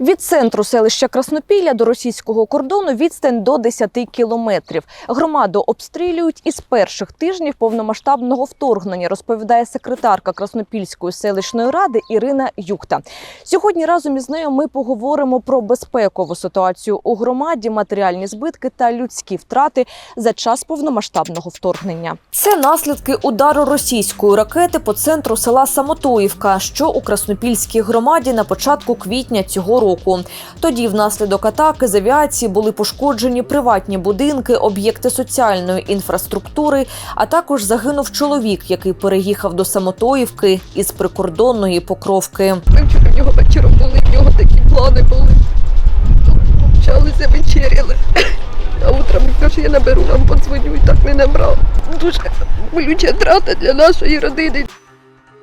Від центру селища Краснопілля до російського кордону відстань до 10 кілометрів. Громаду обстрілюють із перших тижнів повномасштабного вторгнення, розповідає секретарка Краснопільської селищної ради Ірина Юхта. Сьогодні разом із нею ми поговоримо про безпекову ситуацію у громаді, матеріальні збитки та людські втрати за час повномасштабного вторгнення. Це наслідки удару російської ракети по центру села Самотоївка, що у Краснопільській громаді на початку квітня цього року. Тоді, внаслідок атаки з авіації були пошкоджені приватні будинки, об'єкти соціальної інфраструктури, а також загинув чоловік, який переїхав до Самотоївки із прикордонної покровки. Вчора в нього вечором були, в нього такі плани були. Общалися, вечеряли. А утром каже, я наберу вам, подзвоню, і так не набрав. Дуже болюча втрата для нашої родини.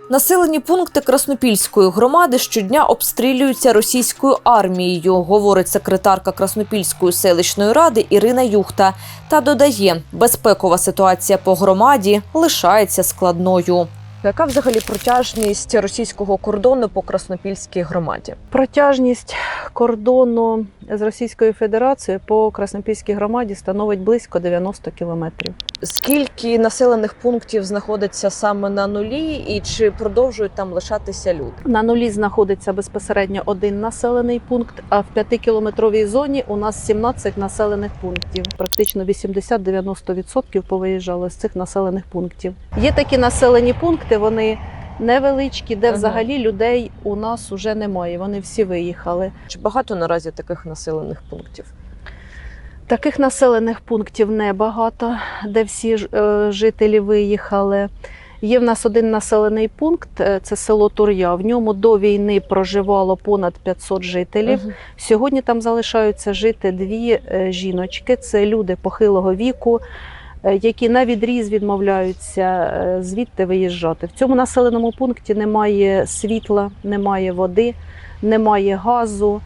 Населені пункти Краснопільської громади щодня обстрілюються російською армією, говорить секретарка Краснопільської селищної ради Ірина Юхта. Та додає, безпекова ситуація по громаді лишається складною. Яка взагалі протяжність російського кордону по Краснопільській громаді? Протяжність кордону з Російською Федерацією по Краснопільській громаді становить близько 90 кілометрів. Скільки населених пунктів знаходиться саме на нулі, і чи продовжують там лишатися люди? На нулі знаходиться безпосередньо один населений пункт, а в 5-кілометровій зоні у нас 17 населених пунктів. Практично 80-90% повиїжджало з цих населених пунктів. Є такі населені пункти, вони невеличкі, де Ага. взагалі людей у нас уже немає. Вони всі виїхали. Чи багато наразі таких населених пунктів? Таких населених пунктів небагато, де всі е, жителі виїхали. Є в нас один населений пункт, е, це село Тур'я. В ньому до війни проживало понад 500 жителів. Мгм. Сьогодні там залишаються жити дві е, жіночки. Це люди похилого віку, які на відріз відмовляються звідти виїжджати. В цьому населеному пункті немає світла, немає води, немає газу.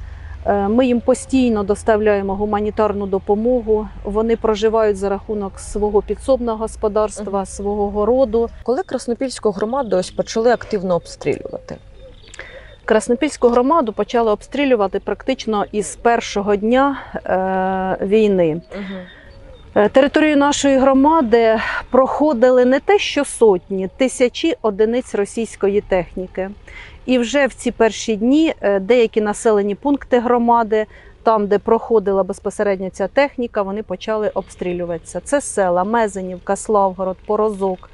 Е, Ми їм постійно доставляємо гуманітарну допомогу. Вони проживають за рахунок свого підсобного господарства, свого городу. Коли Краснопільську громаду ось почали активно обстрілювати? Краснопільську громаду почали обстрілювати практично із першого дня е, війни. Е, Територію нашої громади проходили не те, що сотні, тисячі одиниць російської техніки. І вже в ці перші дні е, деякі населені пункти громади, там, де проходила безпосередньо ця техніка, вони почали обстрілюватися. Це села Мезенівка, Славгород, Порозок.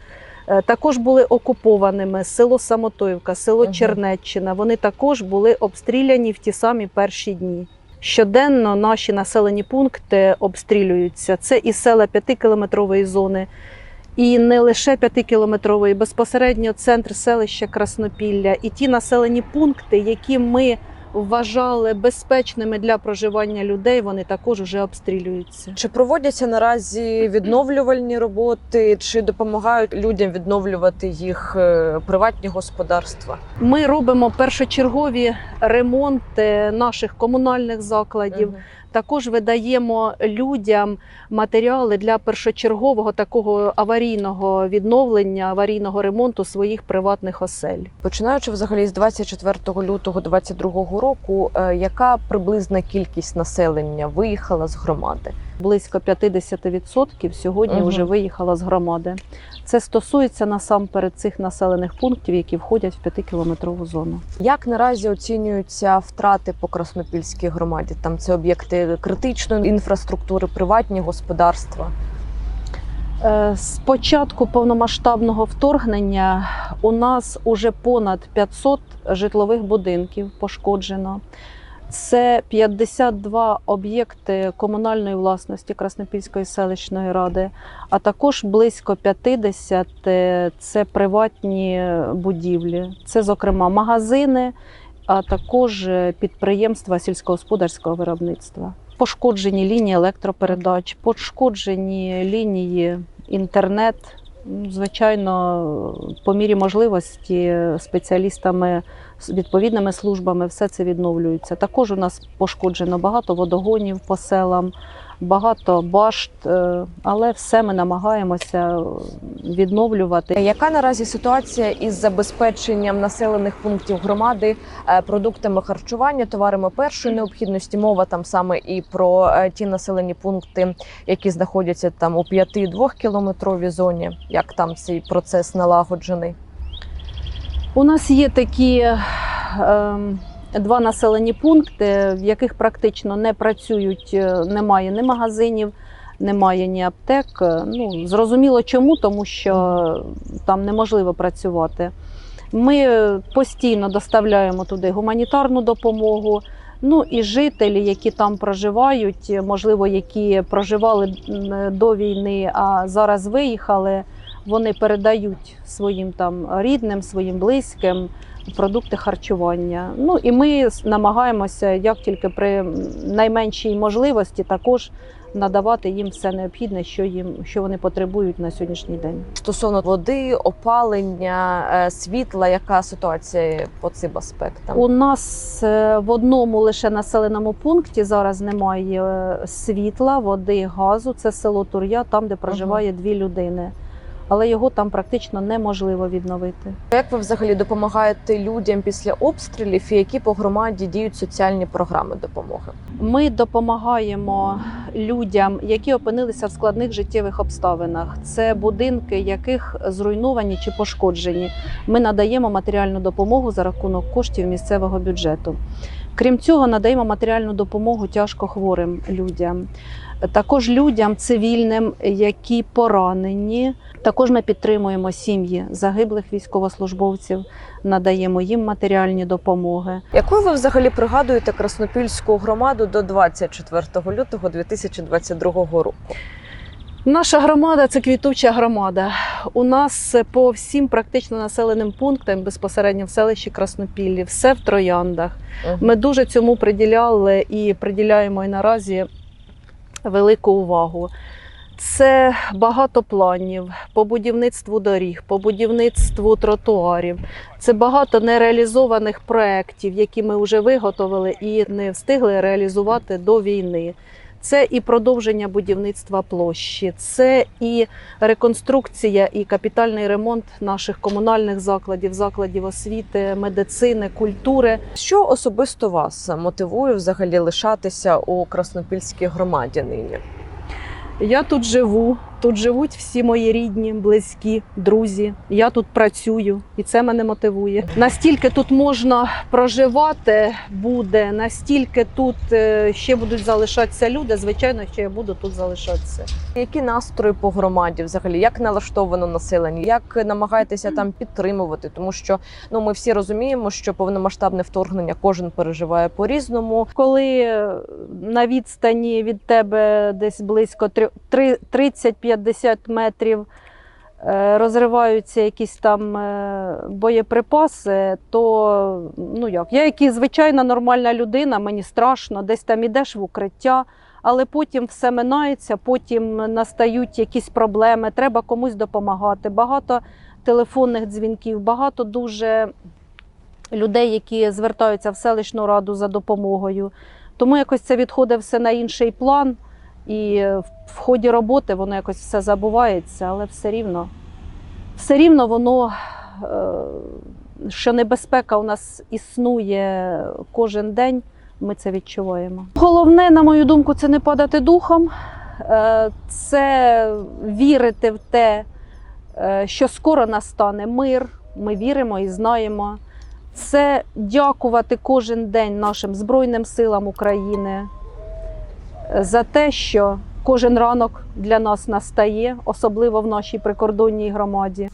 Е, Також були окупованими село Самотоївка, село Чернеччина. Вони також були обстріляні в ті самі перші дні. Щоденно наші населені пункти обстрілюються. Це і села 5-кілометрової зони, і не лише 5-кілометрової, безпосередньо центр селища Краснопілля, і ті населені пункти, які ми вважали безпечними для проживання людей, вони також вже обстрілюються. Чи проводяться наразі відновлювальні роботи, чи допомагають людям відновлювати їх е, приватні господарства? Ми робимо першочергові ремонти наших комунальних закладів. Також видаємо людям матеріали для першочергового такого аварійного відновлення, аварійного ремонту своїх приватних осель. Починаючи взагалі з 24 лютого 2022 року, е, яка приблизна кількість населення виїхала з громади? Близько 50% сьогодні Мгм. вже виїхало з громади. Це стосується насамперед цих населених пунктів, які входять в 5-кілометрову зону. Як наразі оцінюються втрати по Краснопільській громаді? Там це об'єкти критичної інфраструктури, приватні господарства. Е, З початку повномасштабного вторгнення у нас уже понад 500 житлових будинків пошкоджено. Це 52 об'єкти комунальної власності Краснопільської селищної ради, а також близько 50 – це приватні будівлі. Це, зокрема, магазини, а також підприємства сільськогосподарського виробництва. Пошкоджені лінії електропередач, пошкоджені лінії інтернет. Звичайно, по мірі можливості спеціалістами з відповідними службами все це відновлюється. Також у нас пошкоджено багато водогонів по селам, багато башт, е, але все ми намагаємося відновлювати. Яка наразі ситуація із забезпеченням населених пунктів громади е, продуктами харчування, товарами першої необхідності? Мова там саме і про е, ті населені пункти, які знаходяться там у 5-2 кілометровій зоні. Як там цей процес налагоджений? У нас є такі е, два населені пункти, в яких практично не працюють, е, немає ні магазинів, немає ні аптек. Е, Ну, зрозуміло чому, тому що там неможливо працювати. Ми постійно доставляємо туди гуманітарну допомогу. Ну і жителі, які там проживають, можливо, які проживали до війни, а зараз виїхали, вони передають своїм там рідним, своїм близьким продукти харчування. Ну і ми намагаємося, як тільки при найменшій можливості, також надавати їм все необхідне, що їм що вони потребують на сьогоднішній день. Стосовно води, опалення, е, світла, яка ситуація по цим аспектам? У нас е, в одному лише населеному пункті зараз немає е, світла, води, газу. Це село Тур'я, там де проживає дві людини. Але його там практично неможливо відновити. Як ви взагалі допомагаєте людям після обстрілів, і які по громаді діють соціальні програми допомоги? Ми допомагаємо людям, які опинилися в складних життєвих обставинах. Це будинки, яких зруйновані чи пошкоджені. Ми надаємо матеріальну допомогу за рахунок коштів місцевого бюджету. Крім цього, надаємо матеріальну допомогу тяжко хворим людям. Також людям цивільним, які поранені. Також ми підтримуємо сім'ї загиблих військовослужбовців, надаємо їм матеріальні допомоги. Якою ви взагалі пригадуєте Краснопільську громаду до 24 лютого 2022 року? Наша громада це квітуча громада. У нас по всім практично населеним пунктам безпосередньо в селищі Краснопіллі, все в трояндах. Ми дуже цьому приділяли і приділяємо і наразі велику увагу. Це багато планів по будівництву доріг, по будівництву тротуарів. Це багато нереалізованих проєктів, які ми вже виготовили і не встигли реалізувати до війни. Це і продовження будівництва площі, це і реконструкція і капітальний ремонт наших комунальних закладів, закладів освіти, медицини, культури. Що особисто вас мотивує взагалі лишатися у Краснопільській громаді нині? Я тут живу, тут живуть всі мої рідні, близькі, друзі. Я тут працюю, і це мене мотивує. Настільки тут можна проживати буде, настільки тут е, ще будуть залишатися люди. Звичайно, що я буду тут залишатися. Які настрої по громаді взагалі? Як налаштовано населення? Як намагаєтеся там підтримувати? Тому що ну ми всі розуміємо, що повномасштабне вторгнення кожен переживає по-різному. Коли е, на відстані від тебе десь близько три- три- 30-50 метрів е, розриваються якісь там е, боєприпаси, то ну як, я як звичайна нормальна людина, мені страшно, десь там ідеш в укриття. Але потім все минається, потім настають якісь проблеми, треба комусь допомагати. Багато телефонних дзвінків, багато дуже людей, які звертаються в селищну раду за допомогою. Тому якось це відходить все на інший план, і в- ході роботи воно якось все забувається, але все рівно, все рівно воно, е, що небезпека у нас існує кожен день, ми це відчуваємо. Головне, на мою думку, це не падати духом, е, це вірити в те, е, що скоро настане мир. Ми віримо і знаємо. Це дякувати кожен день нашим Збройним силам України за те, що кожен ранок для нас настає, особливо в нашій прикордонній громаді.